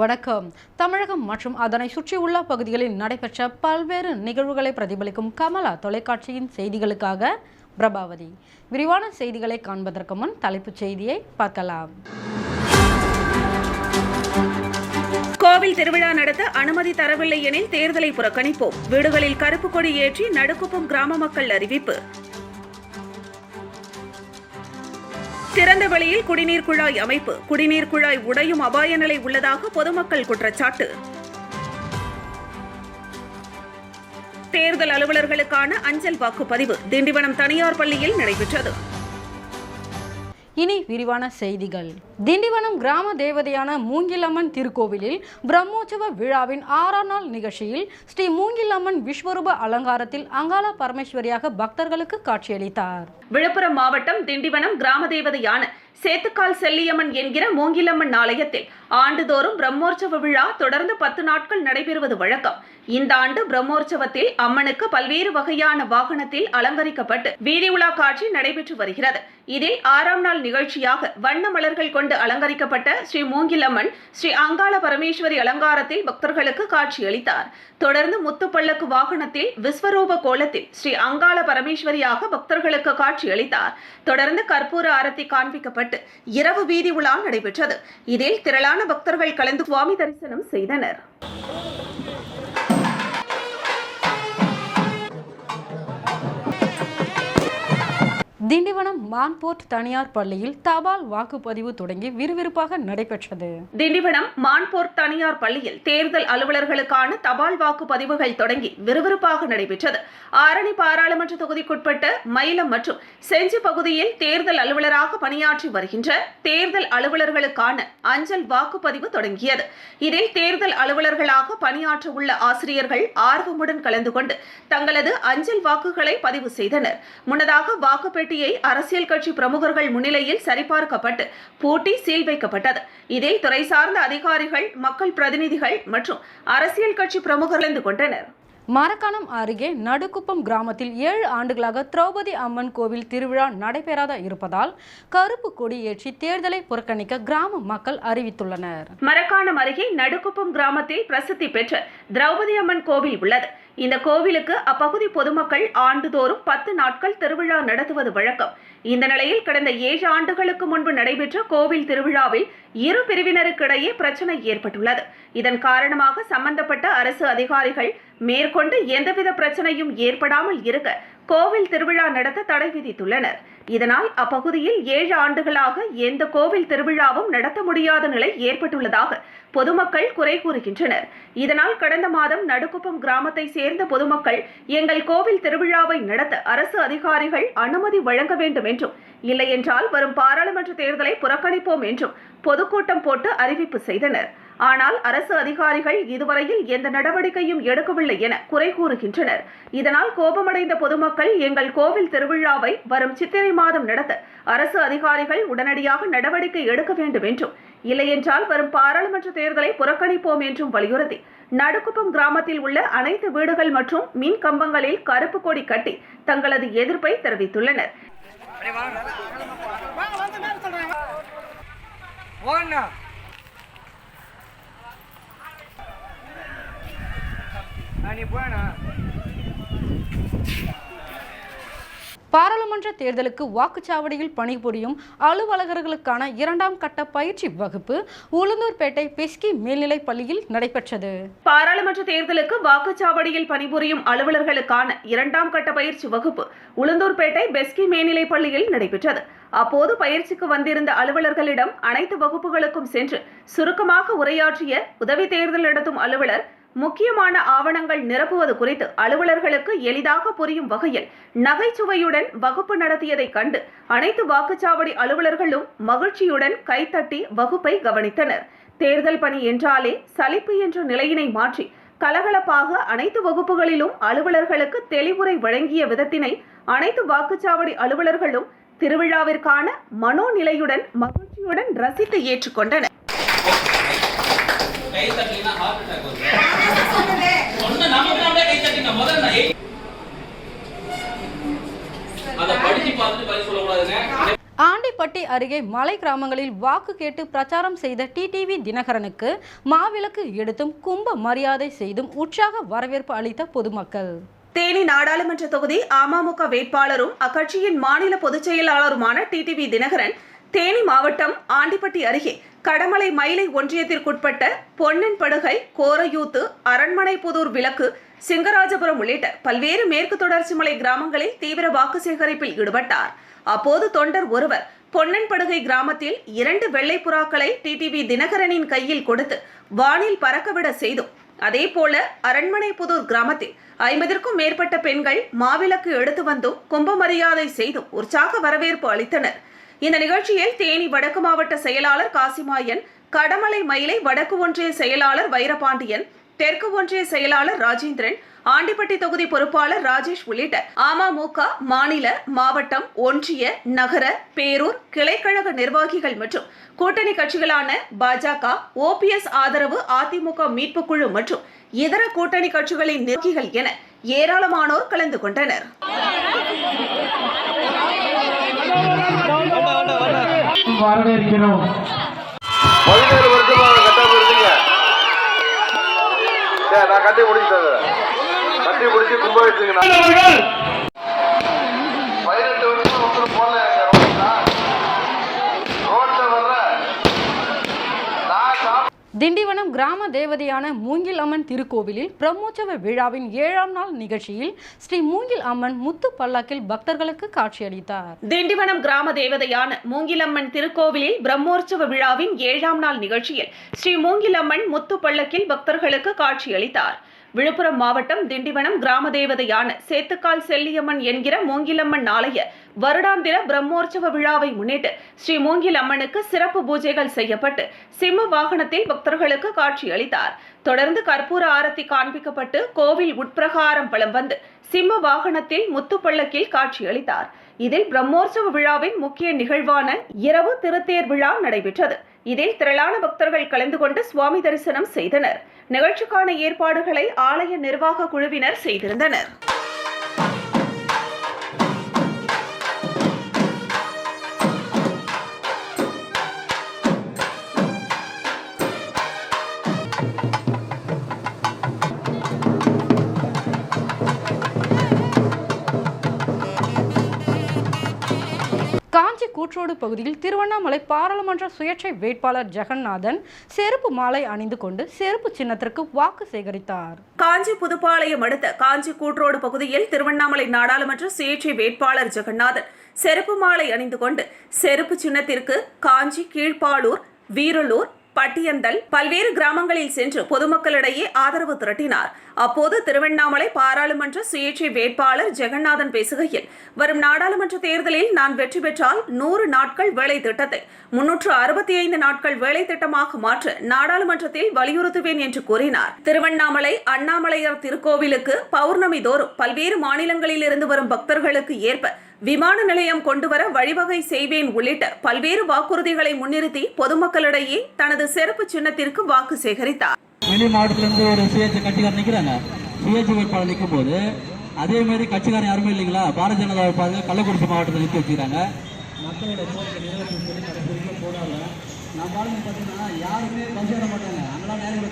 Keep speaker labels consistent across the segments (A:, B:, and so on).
A: வணக்கம். தமிழகம் மற்றும் அதனை சுற்றியுள்ள பகுதிகளில் நடைபெற்ற பல்வேறு நிகழ்வுகளை பிரதிபலிக்கும் கமலா தொலைக்காட்சியின் செய்திகளுக்காக பிரபாவதி. விரிவான செய்திகளை காண்பதற்கு முன் தலைப்புச் செய்தியை பார்க்கலாம்.
B: கோவில் திருவிழா நடத்த அனுமதி தரவில்லை எனில் தேர்தலை புறக்கணிப்போம். வீடுகளில் கருப்பு கொடி ஏற்றி நடுக்குப்பம் கிராம மக்கள் அறிவிப்பு. திறந்த வெளியில் குடிநீர் குழாய் அமைப்பு குடிநீர் குழாய் உடையும் அபாய நிலை உள்ளதாக பொதுமக்கள் குற்றச்சாட்டு. தேர்தல் அலுவலர்களுக்கான அஞ்சல் வாக்குப்பதிவு திண்டிவனம் தனியார் பள்ளியில் நடைபெற்றது.
A: இனி விரிவான செய்திகள். திண்டிவனம் கிராம தேவதையான மூங்கிலம்மன் திருக்கோவிலில் பிரம்மோற்சவ விழாவின் ஆறாம் நாள் நிகழ்ச்சியில் ஸ்ரீ மூங்கிலம்மன் விஸ்வரூப அலங்காரத்தில் அங்காள பரமேஸ்வரியாக பக்தர்களுக்கு காட்சியளித்தார்.
B: விழுப்புரம் மாவட்டம் திண்டிவனம் கிராம தேவதையான சேத்துக்கால் செல்லியம்மன் என்கிற மூங்கிலம்மன் ஆலயத்தில் ஆண்டுதோறும் பிரம்மோற்சவ விழா தொடர்ந்து பத்து நாட்கள் நடைபெறுவது வழக்கம். இந்த ஆண்டு பிரம்மோற்சவத்தில் அம்மனுக்கு பல்வேறு வகையான வாகனத்தில் அலங்கரிக்கப்பட்டு வீதி உலா காட்சி நடைபெற்று வருகிறது. இதில் ஆறாம் நாள் நிகழ்ச்சியாக வண்ண மலர்கள் கொண்டு அலங்கரிக்கப்பட்ட ஸ்ரீ மூங்கிலம்மன் ஸ்ரீ அங்காள பரமேஸ்வரி அலங்காரத்தில் பக்தர்களுக்கு காட்சியளித்தார். தொடர்ந்து முத்துப்பள்ளக்கு வாகனத்தில் விஸ்வரூப கோலத்தில் ஸ்ரீ அங்காள பரமேஸ்வரியாக பக்தர்களுக்கு காட்சியளித்தார். தொடர்ந்து கற்பூர ஆரத்தி காண்பிக்கப்பட்டு இரவு வீதி உலா நடைபெற்றது. இதில் திரளான பக்தர்கள் கலந்து சுவாமி தரிசனம் செய்தனர்.
A: திண்டிவனம் மான்போர்ட் தனியார் பள்ளியில் தபால் வாக்குப்பதிவு தொடங்கி விறுவிறுப்பாக நடைபெற்றது.
B: திண்டிவனம் மான்போர்ட் தனியார் பள்ளியில் தேர்தல் அலுவலர்களுக்கான தபால் வாக்குப்பதிவுகள் தொடங்கி விறுவிறுப்பாக நடைபெற்றது. ஆரணி பாராளுமன்ற தொகுதிக்குட்பட்ட மயிலம் மற்றும் செஞ்சி பகுதியில் தேர்தல் அலுவலராக பணியாற்றி வருகின்ற தேர்தல் அலுவலர்களுக்கான அஞ்சல் வாக்குப்பதிவு தொடங்கியது. இதில் தேர்தல் அலுவலர்களாக பணியாற்ற உள்ள ஆசிரியர்கள் ஆர்வமுடன் கலந்து கொண்டு தங்களது அஞ்சல் வாக்குகளை பதிவு செய்தனர். முன்னதாக வாக்குப்பெட்டியை அரசியல் கட்சி பிரமுகர்கள் முன்னிலையில் சரிபார்க்கப்பட்டு பூட்டி சீல் வைக்கப்பட்டது. இதில் துறை சார்ந்த அதிகாரிகள் மக்கள் பிரதிநிதிகள் மற்றும் அரசியல் கட்சி பிரமுகர்கள் கொண்டனர்.
A: மரக்காணம் அருகே நடுக்குப்பம் கிராமத்தில் ஏழு ஆண்டுகளாக திரௌபதி அம்மன் கோவில் திருவிழா நடைபெறாத இருப்பதால் கருப்பு கொடி ஏற்றி தேர்தலை புறக்கணிக்க கிராம மக்கள் அறிவித்துள்ளனர்.
B: மரக்காணம் அருகே நடுக்குப்பம் கிராமத்தில் பிரசித்தி பெற்ற திரௌபதி அம்மன் கோவில் உள்ளது. இந்த கோவிலுக்கு அப்பகுதி பொதுமக்கள் ஆண்டுதோறும் பத்து நாட்கள் திருவிழா நடத்துவது வழக்கம். இந்த நிலையில் கடந்த ஏழு ஆண்டுகளுக்கு முன்பு நடைபெற்ற கோவில் திருவிழாவில் இரு பிரிவினருக்கிடையே பிரச்சனை ஏற்பட்டுள்ளது. இதன் காரணமாக சம்பந்தப்பட்ட அரசு அதிகாரிகள் மேற்கொண்டு எந்தவித பிரச்சனையும் ஏற்படாமல் இருக்க கோவில் திருவிழா நடத்த தடை விதித்துள்ளனர். இதனால் அப்பகுதியில் ஏழு ஆண்டுகளாக எந்த கோவில் திருவிழாவும் நடத்த முடியாத நிலை ஏற்பட்டுள்ளதாக பொதுமக்கள் குறை கூறுகின்றனர். இதனால் கடந்த மாதம் நடுக்குப்பம் கிராமத்தை சேர்ந்த பொதுமக்கள் எங்கள் கோவில் திருவிழாவை நடத்த அரசு அதிகாரிகள் அனுமதி வழங்க வேண்டும் என்றும் இல்லையென்றால் வரும் பாராளுமன்ற தேர்தலை புறக்கணிப்போம் என்றும் பொதுக்கூட்டம் போட்டு அறிவிப்பு செய்தனர். ஆனால் அரசு அதிகாரிகள் இதுவரையில் எந்த நடவடிக்கையும் எடுக்கவில்லை என குறை கூறுகின்றனர். இதனால் கோபமடைந்த பொதுமக்கள் எங்கள் கோவில் திருவிழாவை வரும் சித்திரை மாதம் நடத்த அரசு அதிகாரிகள் உடனடியாக நடவடிக்கை எடுக்க வேண்டும் என்றும் இல்லையென்றால் வரும் பாராளுமன்ற தேர்தலை புறக்கணிப்போம் என்றும் வலியுறுத்தி நடுக்குப்பம் கிராமத்தில் உள்ள அனைத்து வீடுகள் மற்றும் மின் கம்பங்களில் கருப்பு கொடி கட்டி தங்களது எதிர்ப்பை தெரிவித்துள்ளனர்.
C: போகண்ணா நீ போயண்ணா
A: பாராளுமன்ற தேர்தலுக்கு வாக்குச்சாவடியில் பணிபுரியும் அலுவலகர்களுக்கான இரண்டாம் கட்ட பயிற்சி வகுப்பு உளுந்தூர்பேட்டை பெஸ்கி மேல்நிலைப் பள்ளியில் நடைபெற்றது.
B: பாராளுமன்ற தேர்தலுக்கு வாக்குச்சாவடியில் பணிபுரியும் அலுவலர்களுக்கான இரண்டாம் கட்ட பயிற்சி வகுப்பு உளுந்தூர்பேட்டை பெஸ்கி மேல்நிலைப் பள்ளியில் நடைபெற்றது. அப்போது பயிற்சிக்கு வந்திருந்த அலுவலர்களிடம் அனைத்து வகுப்புகளுக்கும் சென்று சுருக்கமாக உரையாற்றிய உதவி தேர்தல் நடத்தும் அலுவலர் முக்கியமான ஆவணங்கள் நிரப்புவது குறித்து அலுவலர்களுக்கு எளிதாக புரியும் வகையில் நகைச்சுவையுடன் வகுப்பு நடத்தியதை கண்டு அனைத்து வாக்குச்சாவடி அலுவலர்களும் மகிழ்ச்சியுடன் கைத்தட்டி வகுப்பை கவனித்தனர். தேர்தல் பணி என்றாலே சலிப்பு என்ற நிலையினை மாற்றி கலகலப்பாக அனைத்து வகுப்புகளிலும் அலுவலர்களுக்கு தெளிவுரை வழங்கிய விதத்தினை அனைத்து வாக்குச்சாவடி அலுவலர்களும் திருவிழாவிற்கான மனோநிலையுடன் மகிழ்ச்சியுடன் ரசித்து ஏற்றுக்கொண்டனர்.
D: கை தட்டலைன்னா ஹார்ட் அட்டாக் வரும் சொன்ன நமக்கு நாமளே கை தட்டின முதல்ல நான் ஏய். அதை படிச்சு பார்த்துட்டு பதில் சொல்லக்கூடாதுங்க.
A: ஆண்டி ஆண்டிப்பட்டி அருகே மலை கிராமங்களில் வாக்கு கேட்டு பிரச்சாரம் செய்த டிடிவி தினகரனுக்கு மாவிளக்கு எடுத்தும் கும்ப மரியாதை செய்தும் உற்சாக வரவேற்பு அளித்த பொதுமக்கள்.
B: தேனி நாடாளுமன்ற தொகுதி அமமுக வேட்பாளரும் அக்கட்சியின் மாநில பொதுச் செயலாளருமான டிடிவி தினகரன் தேனி மாவட்டம் ஆண்டிப்பட்டி அருகே கடமலை மயிலை ஒன்றியத்திற்குட்பட்ட பொன்னன்படுகை கோரையூத்து அரண்மனைப்புதூர் விளக்கு சிங்கராஜபுரம் உள்ளிட்ட பல்வேறு மேற்கு தொடர்ச்சி மலை கிராமங்களில் தீவிர வாக்கு சேகரிப்பில் ஈடுபட்டார். அப்போது தொண்டர் ஒருவர் பொன்னன்படுகை கிராமத்தில் இரண்டு வெள்ளை புறாக்களை டிடிவி தினகரனின் கையில் கொடுத்து வானில் பறக்கவிட செய்தும் அதேபோல அரண்மனைப்புதூர் கிராமத்தில் ஐம்பதற்கும் மேற்பட்ட பெண்கள் மாவிளக்கு எடுத்து வந்தும் கும்ப மரியாதை செய்தும் உற்சாக வரவேற்பு அளித்தனர். இந்த நிகழ்ச்சியில் தேனி வடக்கு மாவட்ட செயலாளர் காசிமாயன் கடமலை மயிலை வடக்கு ஒன்றிய செயலாளர் வைரபாண்டியன் தெற்கு ஒன்றிய செயலாளர் ராஜேந்திரன் ஆண்டிப்பட்டி தொகுதி பொறுப்பாளர் ராஜேஷ் உள்ளிட்ட அமமுக மாநில மாவட்டம் ஒன்றிய நகர பேரூர் கிளைக்கழக நிர்வாகிகள் மற்றும் கூட்டணி கட்சிகளான பாஜக ஓபிஎஸ் ஆதரவு அதிமுக மீட்புக் குழு மற்றும் இதர கூட்டணி கட்சிகளின் நிர்வாகிகள் என ஏராளமானோர் கலந்து கொண்டனர்.
E: வரவேற்கிறோம்
F: பதினேழு வருஷமா கட்டாம இருந்தீங்க நான் கட்டி முடிச்சிட்டேன் கட்டி முடிச்சு கும்ப
A: திண்டிவனம் கிராம தேவதையான மூங்கில் அம்மன் திருக்கோவிலில் பிரம்மோற்சவ விழாவின் ஏழாம் நாள் நிகழ்ச்சியில் ஸ்ரீ மூங்கில் அம்மன் முத்து பல்லாக்கில் பக்தர்களுக்கு காட்சியளித்தார்.
B: திண்டிவனம் கிராம தேவதையான மூங்கிலம்மன் திருக்கோவிலில் பிரம்மோற்சவ விழாவின் ஏழாம் நாள் நிகழ்ச்சியில் ஸ்ரீ மூங்கிலம்மன் முத்து பள்ளக்கில் பக்தர்களுக்கு காட்சியளித்தார். விழுப்புரம் மாவட்டம் திண்டிவனம் கிராம தேவதையான சேத்துக்கால் செல்லியம்மன் என்கிற மூங்கிலம்மன் ஆலய வருடாந்திர பிரம்மோற்சவ விழாவை முன்னிட்டு ஸ்ரீ மூங்கிலம்மனுக்கு சிறப்பு பூஜைகள் செய்யப்பட்டு சிம்ம வாகனத்தில் பக்தர்களுக்கு காட்சியளித்தார் தொடர்ந்து கற்பூர ஆரத்தி காண்பிக்கப்பட்டு கோவில் உட்பிரகாரம் வலம் வந்து சிம்ம வாகனத்தில் முத்துப்பள்ளக்கில் காட்சியளித்தார் இதில் பிரம்மோற்சவ விழாவின் முக்கிய நிகழ்வான இரவு திருத்தேர் விழா நடைபெற்றது. இதில் திரளான பக்தர்கள் கலந்து கொண்டு சுவாமி தரிசனம் செய்தனர். நிகழ்ச்சிக்கான ஏற்பாடுகளை ஆலய நிர்வாக குழுவினர் செய்திருந்தனர்.
A: கூற்றோடு பகுதியில் திருவண்ணாமலை பாராளுமன்ற சுயேட்சை வேட்பாளர் ஜெகநாதன் செருப்பு மாலை அணிந்து கொண்டு செருப்பு சின்னத்திற்கு வாக்கு சேகரித்தார்.
B: காஞ்சி புதுப்பாளையம் அடுத்த காஞ்சி கூற்றோடு பகுதியில் திருவண்ணாமலை நாடாளுமன்ற சுயேட்சை வேட்பாளர் ஜெகநாதன் செருப்பு மாலை அணிந்து கொண்டு செருப்பு சின்னத்திற்கு காஞ்சி கீழ்ப்பாளூர் வீரலூர் பட்டியந்தல் பல்வேறு கிராமங்களில் சென்று பொதுமக்களிடையே ஆதரவு திரட்டினார். அப்போது திருவண்ணாமலை பாராளுமன்ற சுயேட்சை வேட்பாளர் ஜெகநாதன் பேசுகையில் வரும் நாடாளுமன்ற தேர்தலில் நான் வெற்றி பெற்றால் நூறு நாட்கள் வேலை திட்டத்தை முன்னூற்று அறுபத்தி ஐந்து நாட்கள் வேலை திட்டமாக மாற்ற நாடாளுமன்றத்தில் வலியுறுத்துவேன் என்று கூறினார். திருவண்ணாமலை அண்ணாமலையார் திருக்கோவிலுக்கு பௌர்ணமி தோறும் பல்வேறு மாநிலங்களில் இருந்து வரும் பக்தர்களுக்கு ஏற்ப விமான நிலையம் கொண்டுவர வழிவகை செய்வேன் உள்ளிட்ட பல்வேறு வாக்குறுதிகளை முன்னிறுத்தி பொதுமக்களிடையே தனது சிறப்பு சின்னத்திற்கு வாக்கு சேகரித்தார்.
G: வெளி மாவட்டத்திலிருந்து ஒரு சுயேட்சை கட்சிக்காரர் நிற்கிறாங்க சுயேட்சை வேட்பாளர் நிற்கும் போது அதே மாதிரி கட்சிக்காரன் யாருமே இல்லைங்களா? பாரதிய ஜனதா பாருங்க கள்ளக்குறிச்சி மாவட்டத்தில் நிறுத்தி வச்சுக்கிறாங்க மக்களோட கோரிக்கை நிறைவேற்றும் கடைசி வரைக்கும் நான் பாருங்க பார்த்தீங்கன்னா யாருமே பஸ் மாட்டாங்க. அங்கெல்லாம் நேரம்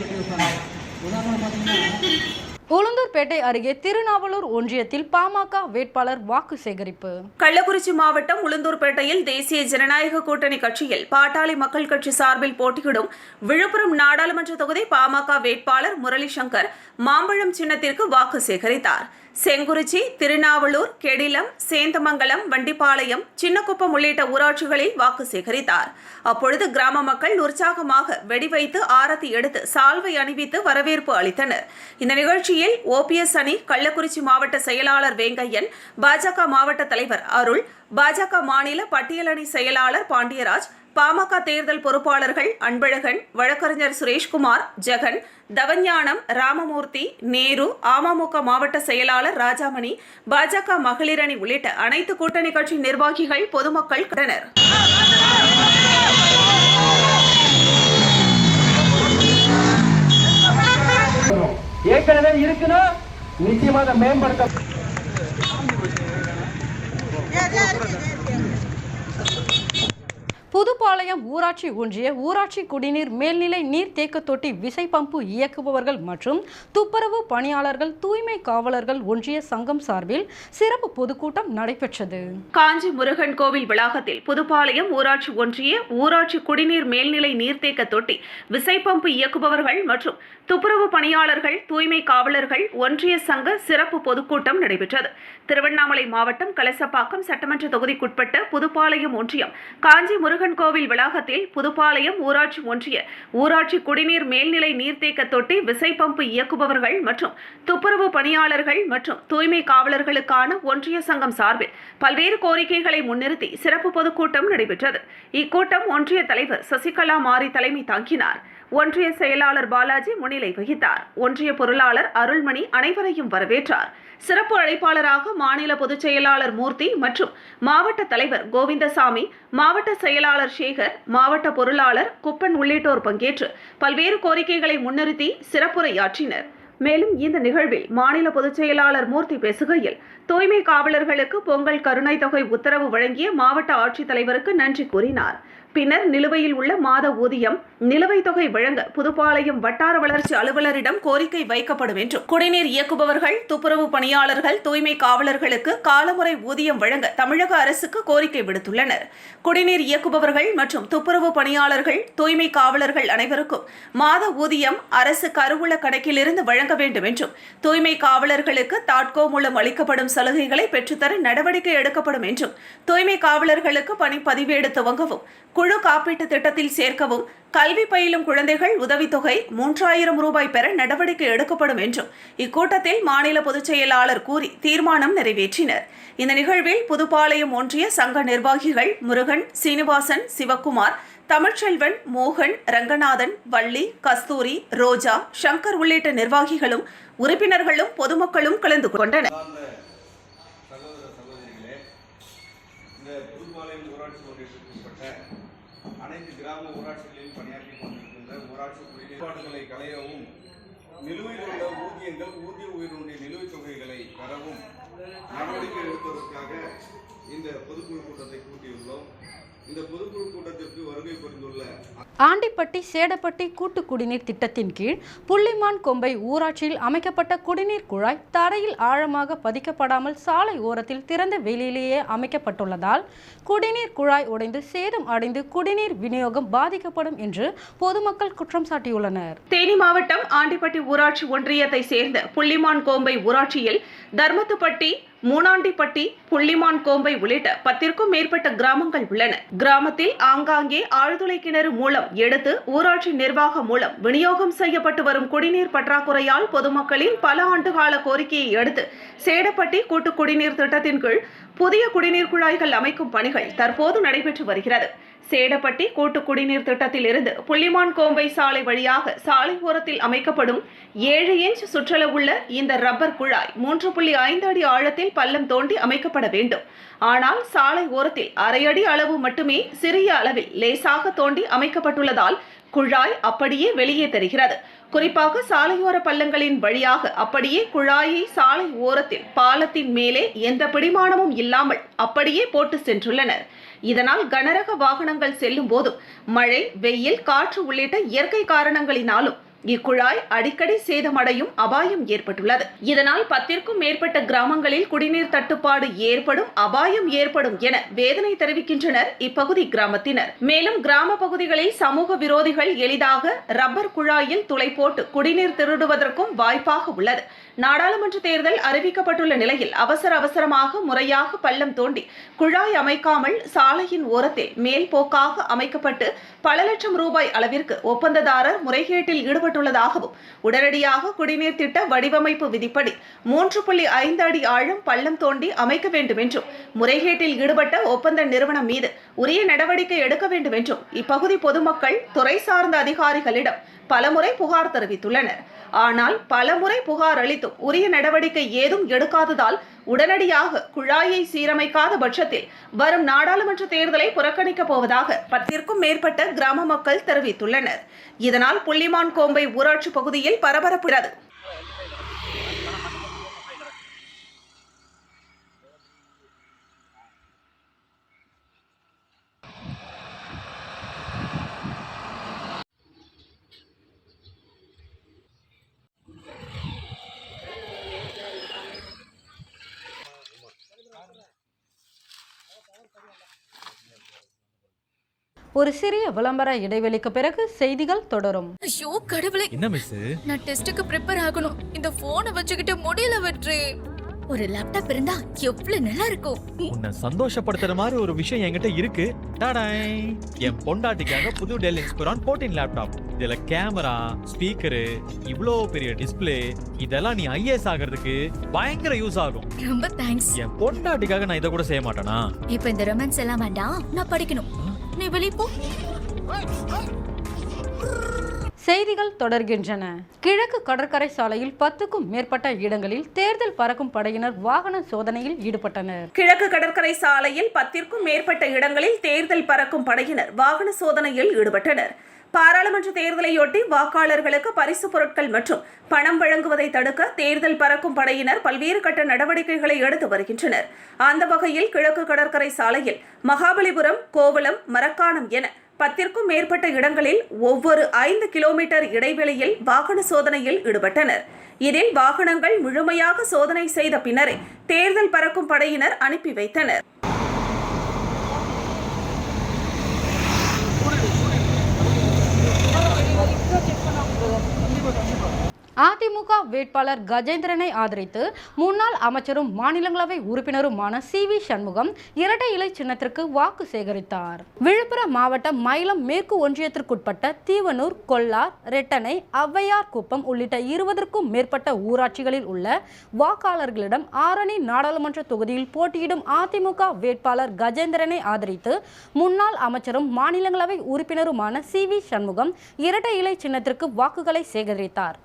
G: உதாரணம் பார்த்தீங்கன்னா
A: உளுந்தூர்பேட்டை அருகே திருநாவலூர் ஒன்றியத்தில் பாமக வேட்பாளர் வாக்கு சேகரிப்பு.
B: கள்ளக்குறிச்சி மாவட்டம் உளுந்தூர்பேட்டையில் தேசிய ஜனநாயக கூட்டணி கட்சியில் பாட்டாளி மக்கள் கட்சி சார்பில் போட்டியிடும் விழுப்புரம் நாடாளுமன்ற தொகுதி பாமக வேட்பாளர் முரளி சங்கர் மாம்பழம் சின்னத்திற்கு வாக்கு சேகரித்தார். செங்குறிச்சி திருநாவலூர் கெடிலம் சேந்தமங்கலம் வண்டிப்பாளையம் சின்னக்குப்பம் உள்ளிட்ட ஊராட்சிகளில் வாக்கு சேகரித்தார். அப்பொழுது கிராம மக்கள் உற்சாகமாக வெடிவைத்து ஆரத்தி எடுத்து சால்வை அணிவித்து வரவேற்பு அளித்தனர். இந்த நிகழ்ச்சியில் ஓபிஎஸ் அணி கள்ளக்குறிச்சி மாவட்ட செயலாளர் வேங்கையன் பாஜக மாவட்ட தலைவர் அருள் பாஜக மாநில பட்டியலணி செயலாளர் பாண்டியராஜ் பாமக தேர்தல் பொறுப்பாளர்கள் அன்பழகன் வழக்கறிஞர் சுரேஷ்குமார் ஜெகன் தவஞானம் ராமமூர்த்தி நேரு அமமுக மாவட்ட செயலாளர் ராஜாமணி பாஜக மகளிரணி உள்ளிட்ட அனைத்து கூட்டணி கட்சி நிர்வாகிகள் பொதுமக்கள் கண்டனர்.
E: ஏற்கனவே இருக்குன்னா நிச்சயமா அதை மேம்படுத்த
A: புதுப்பாளையம் ஊராட்சி ஒன்றிய ஊராட்சி குடிநீர் மேல்நிலை நீர் தேக்க தொட்டி விசை பம்பு இயக்குபவர்கள் மற்றும் துப்புரவு பணியாளர்கள் தூய்மை காவலர்கள் ஒன்றிய சங்கம் சார்பில் சிறப்பு பொதுக்கூட்டம் நடைபெற்றது.
B: காஞ்சி முருகன் கோவில் வளாகத்தில் புதுப்பாளையம் ஊராட்சி ஒன்றிய ஊராட்சி குடிநீர் மேல்நிலை நீர்த்தேக்க தொட்டி விசைப்பம்பு இயக்குபவர்கள் மற்றும் துப்புரவு பணியாளர்கள் தூய்மை காவலர்கள் ஒன்றிய சங்க சிறப்பு பொதுக்கூட்டம் நடைபெற்றது. திருவண்ணாமலை மாவட்டம் கலசப்பாக்கம் சட்டமன்ற தொகுதிக்குட்பட்ட புதுப்பாளையம் ஒன்றியம் காஞ்சி முருகன் முருகன் கோவில் வளாகத்தில் புதுப்பாளையம் ஊராட்சி ஒன்றிய ஊராட்சி குடிநீர் மேல்நிலை நீர்த்தேக்க தொட்டி விசை பம்பு இயக்குபவர்கள் மற்றும் துப்புரவு பணியாளர்கள் மற்றும் தூய்மை காவலர்களுக்கான ஒன்றிய சங்கம் சார்பில் பல்வேறு கோரிக்கைகளை முன்னிறுத்தி சிறப்பு பொதுக்கூட்டம் நடைபெற்றது. இக்கூட்டம் ஒன்றிய தலைவர் சசிகலா மாரி தலைமை தாங்கினார். ஒன்றிய செயலாளர் பாலாஜி முன்னிலை வகித்தார். ஒன்றிய பொருளாளர் அருள்மணி அனைவரையும் வரவேற்றார். சிறப்பு அழைப்பாளராக மாநில பொதுச் செயலாளர் மூர்த்தி மற்றும் மாவட்ட தலைவர் கோவிந்தசாமி மாவட்ட செயலாளர் சேகர் மாவட்ட பொருளாளர் குப்பன் உள்ளிட்டோர் பங்கேற்று பல்வேறு கோரிக்கைகளை முன்னிறுத்தி சிறப்புரையாற்றினர். மேலும் இந்த நிகழ்வில் மாநில பொதுச் செயலாளர் மூர்த்தி பேசுகையில் தூய்மை காவலர்களுக்கு பொங்கல் கருணை தொகை உத்தரவு வழங்கிய மாவட்ட ஆட்சித்தலைவருக்கு நன்றி கூறினார். பின்னர் நிலுவையில் உள்ள மாத ஊதியம் நிலுவைத் தொகை வழங்க புதுப்பாளையம் வட்டார வளர்ச்சி அலுவலரிடம் கோரிக்கை வைக்கப்படும் என்றும் குடிநீர் இயக்குபவர்கள் துப்புரவு பணியாளர்கள் தூய்மை காவலர்களுக்கு காலமுறை ஊதியம் வழங்க தமிழக அரசுக்கு கோரிக்கை விடுத்துள்ளனர். குடிநீர் இயக்குபவர்கள் மற்றும் துப்புரவு பணியாளர்கள் தூய்மை காவலர்கள் அனைவருக்கும் மாத ஊதியம் அரசு கருவூல கணக்கிலிருந்து வழங்க வேண்டும் என்றும் தூய்மை காவலர்களுக்கு தாட்கோ மூலம் அளிக்கப்படும் சலுகைகளை பெற்றுத்தர நடவடிக்கை எடுக்கப்படும் என்றும் தூய்மை காவலர்களுக்கு பணி பதிவேடு துவங்கவும் குழு காப்பீட்டு திட்டத்தில் சேர்க்கவும் கல்வி பயிலும் குழந்தைகள் உதவித்தொகை மூன்றாயிரம் ரூபாய் பெற நடவடிக்கை எடுக்கப்படும் என்றும் இக்கூட்டத்தில் மாநில பொதுச் செயலாளர் கூறி தீர்மானம் நிறைவேற்றினர். இந்த நிகழ்வில் புதுப்பாளையம் ஒன்றிய சங்க நிர்வாகிகள் முருகன் சீனிவாசன் சிவக்குமார் தமிழ்ச்செல்வன் மோகன் ரங்கநாதன் வள்ளி கஸ்தூரி ரோஜா சங்கர் உள்ளிட்ட நிர்வாகிகளும் உறுப்பினர்களும் பொதுமக்களும் கலந்து கொண்டனர்.
H: சகோதர சகோதரிகளே இந்த புதுப்பாளையம் ஊராட்சி ஒன்றியத்திற்கு அனைத்து கிராம ஊராட்சிகளிலும் பணியாற்றி கொண்டிருக்கின்ற ஊராட்சி குறைபாடுகளை களையவும் நிலுவையில் உள்ள ஊதியங்கள் ஊதிய உயர்வுடைய நிலுவைத் தொகைகளை பெறவும் நடவடிக்கை எடுப்பதற்காக இந்த பொதுக்குழு கூட்டத்தை கூட்டியுள்ளோம். இந்த பொதுக்குழு கூட்டத்திற்கு வருகை புரிந்துள்ள
A: ஆண்டிப்பட்டி சேடப்பட்டி கூட்டு குடிநீர் திட்டத்தின் கீழ் புள்ளிமான் கொம்பை ஊராட்சியில் அமைக்கப்பட்ட குடிநீர் குழாய் தரையில் ஆழமாக பதிக்கப்படாமல் சாலை ஓரத்தில் திறந்த வெளியிலேயே அமைக்கப்பட்டுள்ளதால் குடிநீர் குழாய் உடைந்து சேதம் அடைந்து குடிநீர் விநியோகம் பாதிக்கப்படும் என்று பொதுமக்கள் குற்றம் சாட்டியுள்ளனர்.
B: தேனி மாவட்டம் ஆண்டிப்பட்டி ஊராட்சி ஒன்றியத்தை சேர்ந்த புள்ளிமான் கோம்பை ஊராட்சியில் தர்மத்துப்பட்டி மூணாண்டிப்பட்டி புள்ளிமான் கோம்பை உள்ளிட்ட பத்திற்கும் மேற்பட்ட கிராமங்கள் உள்ளன. கிராமத்தில் ஆங்காங்கே ஆழ்துளை கிணறு மூலம் எடுத்து ஊராட்சி நிர்வாகம் மூலம் விநியோகம் செய்யப்பட்டு வரும் குடிநீர் பற்றாக்குறையால் பொதுமக்களின் பல ஆண்டுகால கோரிக்கையை அடுத்து சேடப்பட்டி கூட்டு குடிநீர் திட்டத்தின் கீழ் புதிய குடிநீர் குழாய்கள் அமைக்கும் பணிகள் தற்போது நடைபெற்று வருகிறது. சேடப்பட்டி கூட்டு குடிநீர் திட்டத்தில் இருந்து புள்ளிமான் கோம்பை சாலை வழியாக சாலை ஓரத்தில் அமைக்கப்படும் ஏழு இன்ச் சுற்றளவுள்ள இந்த ரப்பர் குழாய் மூன்று புள்ளி ஐந்து அடி ஆழத்தில் பள்ளம் தோண்டி அமைக்கப்பட வேண்டும். ஆனால் சாலை ஓரத்தில் அரை அடி அளவு மட்டுமே சிறிய அளவில் லேசாக தோண்டி அமைக்கப்பட்டுள்ளதால் குழாய் அப்படியே வெளியே தெரிகிறது. குறிப்பாக சாலையோர பள்ளங்களின் வழியாக அப்படியே குழாயை சாலை ஓரத்தில் பாலத்தின் மேலே எந்த பிடிமானமும் இல்லாமல் அப்படியே போட்டு சென்றுள்ளனர். இதனால் கனரக வாகனங்கள் செல்லும் போதும் மழை வெயில் காற்று உள்ளிட்ட இயற்கை காரணங்களினாலும் இக்குழாய் அடிக்கடி சேதமடையும் அபாயம் ஏற்பட்டுள்ளது. இதனால் பத்திற்கும் மேற்பட்ட கிராமங்களில் குடிநீர் தட்டுப்பாடு ஏற்படும் அபாயம் ஏற்படும் என வேதனை தெரிவிக்கின்றனர் இப்பகுதி கிராமத்தினர். மேலும் கிராம பகுதிகளில் சமூக விரோதிகள் எளிதாக ரப்பர் குழாயில் துளை போட்டு குடிநீர் திருடுவதற்கும் வாய்ப்பாக உள்ளது. நாடாளுமன்ற தேர்தல் அறிவிக்கப்பட்டுள்ள நிலையில் அவசர அவசரமாக முறையாக பள்ளம் தோண்டி குழாய் அமைக்காமல் சாலையின் ஓரத்தில் மேல் போக்காக அமைக்கப்பட்டு பல லட்சம் ரூபாய் அளவிற்கு ஒப்பந்ததாரர் முறைகேட்டில் ஈடுபட்டுள்ளதாகவும் உடனடியாக குடிநீர் திட்ட வடிவமைப்பு விதிப்படி மூன்று புள்ளி ஐந்து அடி ஆழம் பள்ளம் தோண்டி அமைக்க வேண்டும் என்றும் முறைகேட்டில் ஈடுபட்ட ஒப்பந்த நிறுவனம் மீது உரிய நடவடிக்கை எடுக்க வேண்டும் என்றும் இப்பகுதி பொதுமக்கள் துறை சார்ந்த அதிகாரிகளிடம் பலமுறை புகார் தெரிவித்துள்ளனர். ஆனால் பலமுறை புகார் அளித்தும் உரிய நடவடிக்கை ஏதும் எடுக்காததால் உடனடியாக குழாயை சீரமைக்காத பட்சத்தில் வரும் நாடாளுமன்ற தேர்தலை புறக்கணிக்கப் போவதாக பத்திற்கும் மேற்பட்ட கிராம மக்கள் தெரிவித்துள்ளனர். இதனால் புள்ளிமான் கோம்பை ஊராட்சி பகுதியில் பரபரப்புகிறது
A: ஒரு சிறிய விளம்பர இடைவெளிக்கு பிறகு செய்திகள் தொடரும்.
I: ஐயோ கடவுளே.
J: என்ன மிஸ்
I: நான் டெஸ்டுக்கு ப்ரிப்பேர் ஆகணும். இந்த போனை வச்சுக்கிட்டு முடியல வெற்றி. ஒரு லேப்டாப் இருந்தா எவ்வளவு நல்லா இருக்கும்.
J: உன்னை சந்தோஷப்படுத்துற மாதிரி ஒரு விஷயம் என்கிட்ட இருக்கு. டாடாய். என் பொண்டாட்டிக்காக புது டெல் இன்ஸ்பிரான் 14 லேப்டாப் இதுல கேமரா ஸ்பீக்கரு இவ்ளோ பெரிய டிஸ்ப்ளே இதெல்லாம் நீ ஐஏஎஸ் ஆகிறதுக்கு பயங்கர யூஸ் ஆகும்.
I: ரொம்ப தேங்க்ஸ்
J: என் பொண்டாட்டிக்காக நான் இதை கூட செய்ய மாட்டேனா?
I: இப்போ இந்த ரொமான்ஸ் எல்லாம் வேண்டாம். நான் படிக்கணும். நீ வெளிய போ
A: செய்திகள் தொடர்கின்றன. கிழக்கு கடற்கரை சாலையில் பத்துக்கும் மேற்பட்ட இடங்களில் தேர்தல் பறக்கும் படையினர் வாகன சோதனையில் ஈடுபட்டனர்.
B: கிழக்கு கடற்கரை சாலையில் பத்திற்கும் மேற்பட்ட இடங்களில் தேர்தல் பறக்கும் படையினர் வாகன சோதனையில் ஈடுபட்டனர். பாராளுமன்ற தேர்தலையொட்டி வாக்காளர்களுக்கு பரிசு பொருட்கள் மற்றும் பணம் வழங்குவதை தடுக்க தேர்தல் பறக்கும் படையினர் பல்வேறு கட்ட நடவடிக்கைகளை எடுத்து வருகின்றனர். அந்த வகையில் கிழக்கு கடற்கரை சாலையில் மகாபலிபுரம் கோவளம் மரக்காணம் என பத்திற்கும் மேற்பட்ட இடங்களில் ஒவ்வொரு ஐந்து கிலோமீட்டர் இடைவெளியில் வாகன சோதனையில் ஈடுபட்டனர். இதில் வாகனங்கள் முழுமையாக சோதனை செய்த பின்னரே தேர்தல் பறக்கும் படையினர் அனுப்பி வைத்தனர்.
A: அதிமுக வேட்பாளர் கஜேந்திரனை ஆதரித்து முன்னாள் அமைச்சரும் மாநிலங்களவை உறுப்பினருமான சி வி சண்முகம் இரட்டை இலை சின்னத்திற்கு வாக்கு சேகரித்தார். விழுப்புரம் மாவட்டம் மயிலம் மேற்கு ஒன்றியத்திற்குட்பட்ட தீவனூர் கொல்லார் ரெட்டனை ஔவையார் குப்பம் உள்ளிட்ட இருபதற்கும் மேற்பட்ட ஊராட்சிகளில் உள்ள வாக்காளர்களிடம் ஆரணி நாடாளுமன்ற தொகுதியில் போட்டியிடும் அதிமுக வேட்பாளர் கஜேந்திரனை ஆதரித்து முன்னாள் அமைச்சரும் மாநிலங்களவை உறுப்பினருமான சி வி சண்முகம் இரட்டை இலை சின்னத்திற்கு வாக்குகளை சேகரித்தார்.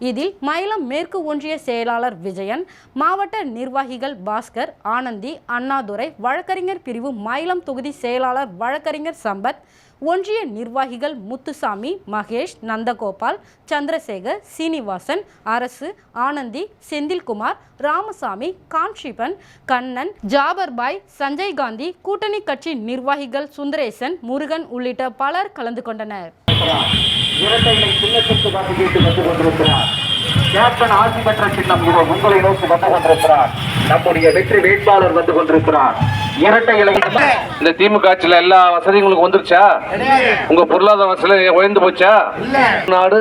A: இதில் மயிலம் மேற்கு ஒன்றிய செயலாளர் விஜயன் மாவட்ட நிர்வாகிகள் பாஸ்கர் ஆனந்தி அண்ணாதுரை வழக்கறிஞர் பிரிவு மயிலம் தொகுதி செயலாளர் வழக்கறிஞர் சம்பத் ஒன்றிய நிர்வாகிகள் முத்துசாமி மகேஷ் நந்தகோபால் சந்திரசேகர் சீனிவாசன் அரசு ஆனந்தி செந்தில்குமார் ராமசாமி கான்ஷிபன் கண்ணன் ஜாபர்பாய் சஞ்சய் காந்தி கூட்டணி கட்சி நிர்வாகிகள் சுந்தரேசன் முருகன் உள்ளிட்ட பலர் கலந்து கொண்டனர்.
E: இரட்டை இலை சின்னத்திற்கு வாக்கு கேட்டு வந்து கொண்டிருக்கிறார். கேப்டன் ஆட்சி பெற்ற சின்னம் இதோ உங்களை நோக்கி வந்து கொண்டிருக்கிறார். நம்முடைய வெற்றி வேட்பாளர் வந்து கொண்டிருக்கிறார். இரட்டை இலை
F: இந்த திமுக ஆட்சியில எல்லா வசதியும் உங்களுக்கு வந்துருச்சா? உங்க பொருளாதார வசதி உயர்ந்து போச்சா? நாடு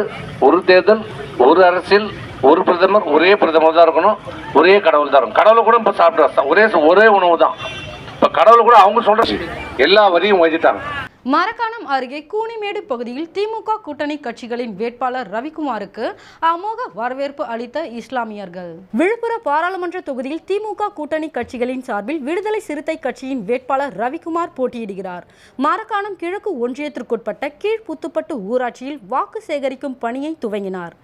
F: ஒரு தேர்தல் ஒரு அரசியல் ஒரு பிரதமர் ஒரே பிரதமர் தான் இருக்கணும் ஒரே கடவுள் தான் இருக்கும் கடவுளை கூட இப்ப சாப்பிட்டு ஒரே ஒரே உணவு தான் இப்ப கடவுள் கூட அவங்க சொல்ற எல்லா வரியும் உயர்த்திட்டாங்க.
A: மரக்காணம் அருகே கூனிமேடு பகுதியில் திமுக கூட்டணி கட்சிகளின் வேட்பாளர் ரவிக்குமாருக்கு அமோக வரவேற்பு அளித்த இஸ்லாமியர்கள். விழுப்புரம் பாராளுமன்ற தொகுதியில் திமுக கூட்டணி கட்சிகளின் சார்பில் விடுதலை சிறுத்தை கட்சியின் வேட்பாளர் ரவிக்குமார் போட்டியிடுகிறார். மரக்காணம் கிழக்கு ஒன்றியத்திற்குட்பட்ட கீழ்புத்துப்பட்டு ஊராட்சியில் வாக்கு சேகரிக்கும் பணியை துவங்கினார்.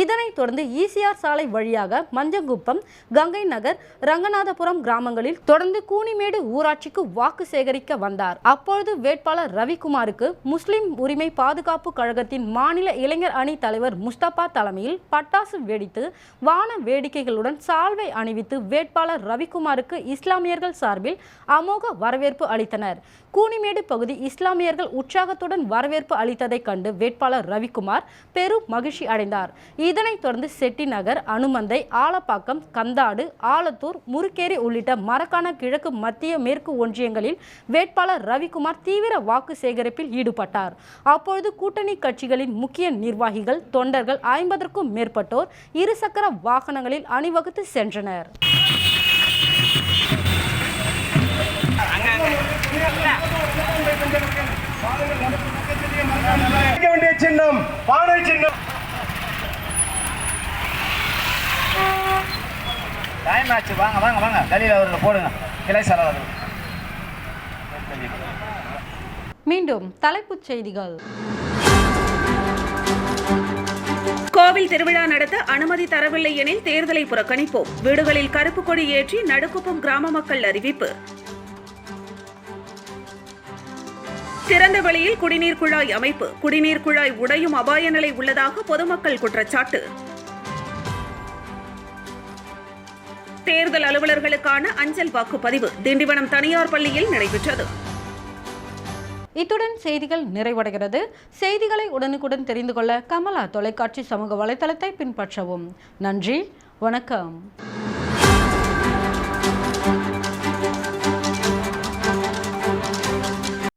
A: இதனைத் தொடர்ந்து ஈசிஆர் சாலை வழியாக மஞ்சங்குப்பம் கங்கை நகர் ரங்கநாதபுரம் கிராமங்களில் தொடர்ந்து கூனிமேடு ஊராட்சிக்கு வாக்கு சேகரிக்க வந்தார். அப்பொழுது வேட்பாளர் ரவிக்குமாருக்கு முஸ்லிம் உரிமை பாதுகாப்பு கழகத்தின் மாநில இளைஞர் அணி தலைவர் முஸ்தபா தலைமையில் பட்டாசு வெடித்து வான வேடிக்கைகளுடன் சால்வை அணிவித்து வேட்பாளர் ரவிக்குமாருக்கு இஸ்லாமியர்கள் சார்பில் அமோக வரவேற்பு அளித்தனர். கூனிமேடு பகுதி இஸ்லாமியர்கள் உற்சாகத்துடன் வரவேற்பு அளித்ததைக் கண்டு வேட்பாளர் ரவிக்குமார் பெரும் மகிழ்ச்சி அடைந்தார். இதனைத் தொடர்ந்து செட்டிநகர் அனுமந்தை ஆலப்பாக்கம் கந்தாடு ஆலத்தூர் முறுக்கேரி உள்ளிட்ட மரக்கான கிழக்கு மத்திய மேற்கு ஒன்றியங்களில் வேட்பாளர் ரவிக்குமார் தீவிர வாக்கு சேகரிப்பில் ஈடுபட்டார். அப்பொழுது கூட்டணி கட்சிகளின் முக்கிய நிர்வாகிகள் தொண்டர்கள் ஐம்பதற்கும் மேற்பட்டோர் இருசக்கர வாகனங்களில் அணிவகுத்து சென்றனர்.
E: சின்னம் பானை சின்னம்
C: டைம் ஆச்சு. வாங்க வாங்க வாங்க. கலியில் அவர்கள் போடுங்க. கிளை சார்
A: மீண்டும் தலைப்புச் செய்திகள்.
B: கோவில் திருவிழா நடத்த அனுமதி தரவில்லை எனில் தேர்தலை புறக்கணிப்போம். வீடுகளில் கருப்பு கொடி ஏற்றி நடுக்குப்பம் கிராம மக்கள் அறிவிப்பு. திறந்த வெளியில் குடிநீர் குழாய் அமைப்பு. குடிநீர் குழாய் உடையும் அபாய நிலை உள்ளதாக பொதுமக்கள் குற்றச்சாட்டு. தேர்தல் அலுவலர்களுக்கான அஞ்சல் வாக்குப்பதிவு திண்டிவனம் தனியார் பள்ளியில் நடைபெற்றது.
A: இத்துடன் செய்திகள் நிறைவடைகிறது. செய்திகளை உடனுக்குடன் தெரிந்து கொள்ள கமலா தொலைக்காட்சி சமூக வலைதளத்தை பின்பற்றவும். நன்றி வணக்கம்.